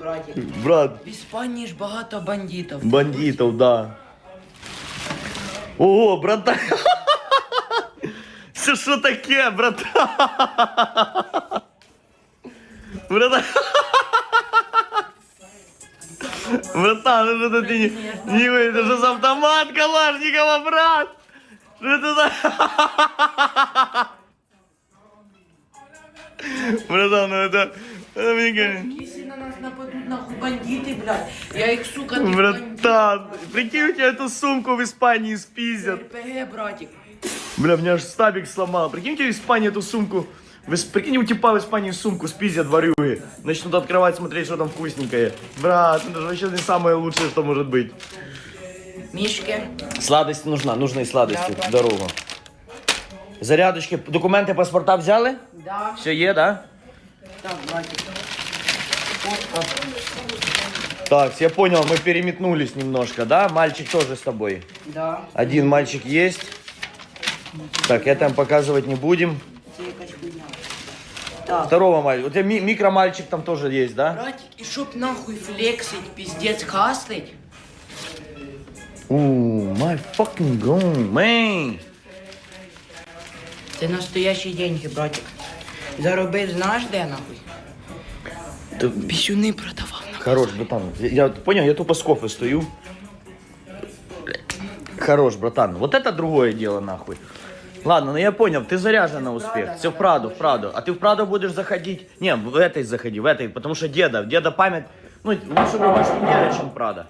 братик. Брат, В Іспанії ж багато бандитів. бандитов, да. Ого, братан. Це що таке, братан? Братан. Братан, ну что ты не... Не вы, это же за автомат Калашникова, брат! Что это за... Братан, ну это... это мне кажется- Якщо на нас нападуть нахуй бандити, блядь, я їх, сука, тих Братан, прикинь, у тебя эту сумку в Испании спиздят. РПГ, братик. Бля, меня аж стабик сломал. Прикинь, у тебя в Испании эту сумку... в Ис- Прикинь, у типа в Испании сумку спиздят ворюги. Начнут открывать, смотреть, что там вкусненькое. Брат, это же вообще не самое лучшее, что может быть. Мішки. Сладость нужна, нужны сладости. Да, Здорово. Зарядочки, документы, паспорта взяли? Да. Все е, да? Так, братик. Фотка. Так, я понял, мы переметнулись немножко, да? Мальчик тоже с тобой. Да. Один мальчик есть. Так, это им показывать не будем. Це якась хуйня. Так. Второго мальчика. У тебя ми- микромальчик там тоже есть, да? Братик, і щоб нахуй флексить, піздець хаслить. Ooh, my fucking god, man. Це настоящі деньги, братик. Заробив, знаєш де нахуй? Ты- Пісюни продавав. Хорош, братан. Я, я понял, я тупо с кофе стою. Хорош, братан. Вот это другое дело, нахуй. Ладно, ну я понял, ты заряжен на успех. Все в Праду, в Праду. А ты в Праду будешь заходить? Не, в этой заходи, в этой, потому что деда, деда память. Ну, лучше выбрать деда, чем Прада.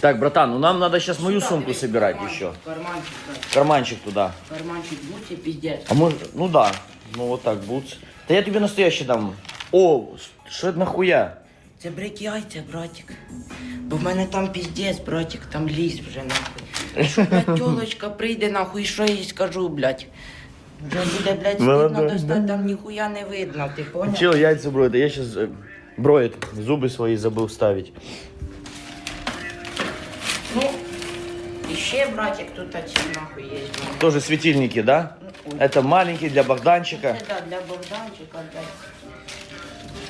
Так, братан, ну нам надо сейчас мою сумку собирать еще. Карманчик. Карманчик туда. Карманчик, будьте піздець. А может, ну да, ну вот так, бутс. Да я тебе настоящий дам. О, что это нахуя? Це брик яйця, братик. Бо в мене там піздець, братик, там ліс вже нахуй. Якщо, блядь, тілочка прийде нахуй, що я їй скажу, блядь? Вже буде, блядь, Молодой. стидно достати, там ніхуя не видно, ти поняв? Чел яйца броет, а я сейчас броет, зубы свои забыл ставить. Ну, і ще, братик, тут ці нахуй є. ну. Тоже светильники, да? Это маленький для Богданчика. Це да, для Богданчика, блядь.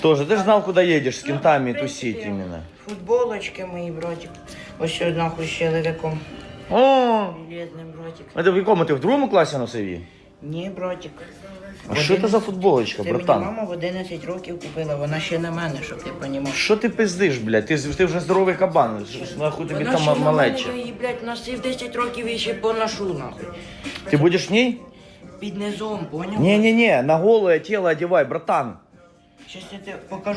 Тоже, ты же знал, куда едешь, с кентами Ну, в принципі, тусить именно. Футболочки мої, братик. Ось що нахуй ще левиком. О, Железним, братик. это в каком ты в другом классе носови? Ні, братик. А що це за футболочка, Це мені братан? мама в 11 років купила, вона ще на мене, щоб ти понімав. Що ти пиздиш, блядь? Ти, ти вже здоровий кабан. Що ж Нахуй тобі Вона там ще на мене, малече. я її, блядь, носив 10 років і ще поношу, нахуй. Ти будеш в ній? Під низом, поняв? Не-не-не, на голое тело одевай, братан. Щас я тебе покажу.